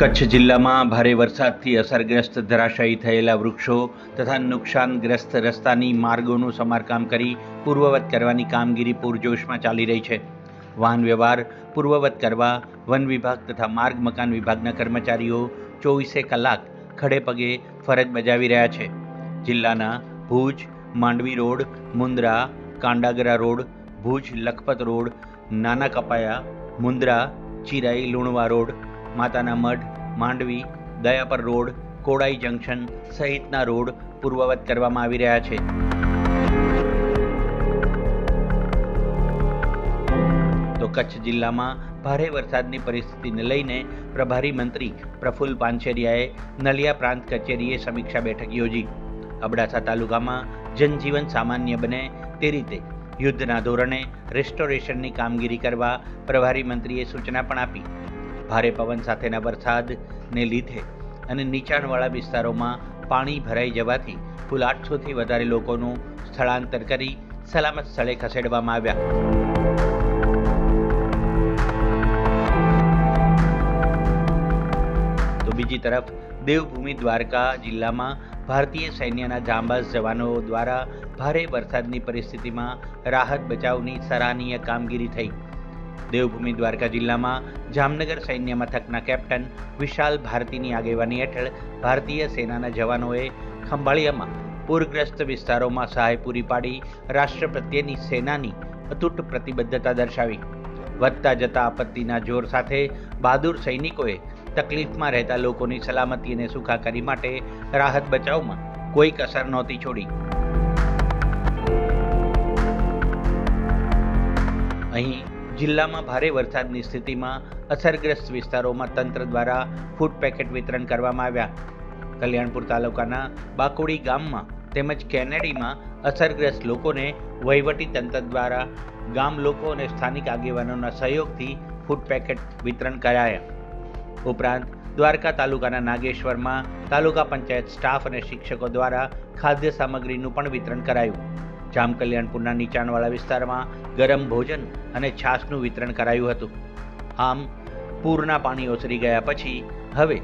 કચ્છ જિલ્લામાં ભારે વરસાદથી અસરગ્રસ્ત ધરાશાયી થયેલા વૃક્ષો તથા નુકસાનગ્રસ્ત રસ્તાની માર્ગોનું સમારકામ કરી પૂર્વવત કરવાની કામગીરી પૂરજોશમાં ચાલી રહી છે. વાહન વ્યવહાર પૂર્વવત કરવા વન વિભાગ તથા માર્ગ મકાન વિભાગના કર્મચારીઓ ચોવીસે કલાક ખડે પગે ફરજ બજાવી રહ્યા છે. જિલ્લાના Bhuj, Mandvi road Mundra Kandagara road, Bhuj, Lakhpat road, Nana Kapaya Mundra Chirai, Lunva road Matana Madh, Mandvi, Dayapar road Kodai junction સહિતના રોડ પૂર્વવત કરવામાં આવી રહ્યા છે. તો કચ્છ જિલ્લામાં ભારે વરસાદની પરિસ્થિતિને લઈને પ્રભારી મંત્રી પ્રફુલ્લ પાંચેરિયાએ નલિયા પ્રાંત કચેરીએ સમીક્ષા બેઠક યોજી. અબડાસા તાલુકામાં જનજીવન સામાન્ય બને તે રીતે યુદ્ધના ધોરણે રેસ્ટોરેશનની કામગીરી કરવા પ્રભારી મંત્રીએ સૂચના પણ આપી. ભારે પવન સાથેના વરસાદને લીધે અને નીચાણવાળા વિસ્તારોમાં પાણી ભરાઈ જવાથી કુલ આઠસોથી વધારે લોકોનું સ્થળાંતર કરી સલામત સ્થળે ખસેડવામાં આવ્યા. તો બીજી તરફ દેવભૂમિ દ્વારકા જિલ્લામાં ભારતીય સૈન્યના જાંબાઝ જવાનો દ્વારા ભારે વરસાદની પરિસ્થિતિમાં રાહત બચાવની સરાહનીય કામગીરી થઈ. દેવભૂમિ દ્વારકા જિલ્લામાં જામનગર સૈન્ય મથકના કેપ્ટન વિશાલ ભારતીની આગેવાની હેઠળ ભારતીય સેનાના જવાનોએ ખંભાળિયામાં પૂરગ્રસ્ત વિસ્તારોમાં સહાય પૂરી પાડી રાષ્ટ્ર પ્રત્યેની સેનાની અતૂટ પ્રતિબદ્ધતા દર્શાવી. વધતા જતા આપત્તિના જોર સાથે બહાદુર સૈનિકોએ તકલીફમાં રહેતા લોકોની સલામતી અને સુખાકારી માટે રાહત બચાવમાં કોઈ કસર નહોતી છોડી. અહીં જિલ્લામાં ભારે વરસાદની સ્થિતિમાં અસરગ્રસ્ત વિસ્તારોમાં તંત્ર દ્વારા ફૂડ પેકેટ વિતરણ કરવામાં આવ્યા. કલ્યાણપુર તાલુકાના બાકોડી ગામમાં તેમજ કેનેડીમાં અસરગ્રસ્ત લોકોને વહીવટી તંત્ર દ્વારા ગામ લોકો અને સ્થાનિક આગેવાનોના સહયોગથી ફૂડ પેકેટ વિતરણ કરાયા. ઉપરાંત દ્વારકા તાલુકાના નાગેશ્વરમાં તાલુકા પંચાયત સ્ટાફ અને શિક્ષકો દ્વારા ખાદ્ય સામગ્રીનું પણ વિતરણ કરાયું. જામ કલ્યાણપુરના નીચાણવાળા વિસ્તારમાં ગરમ ભોજન અને છાશનું વિતરણ કરાયું હતું. આમ, પૂરના પાણી ઓસરી ગયા પછી હવે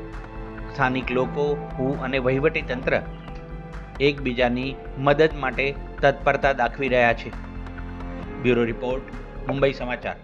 સ્થાનિક લોકો, હું અને વહીવટી તંત્ર એકબીજાની મદદ માટે તત્પરતા દાખવી રહ્યા છે. બ્યુરો રિપોર્ટ, મુંબઈ સમાચાર.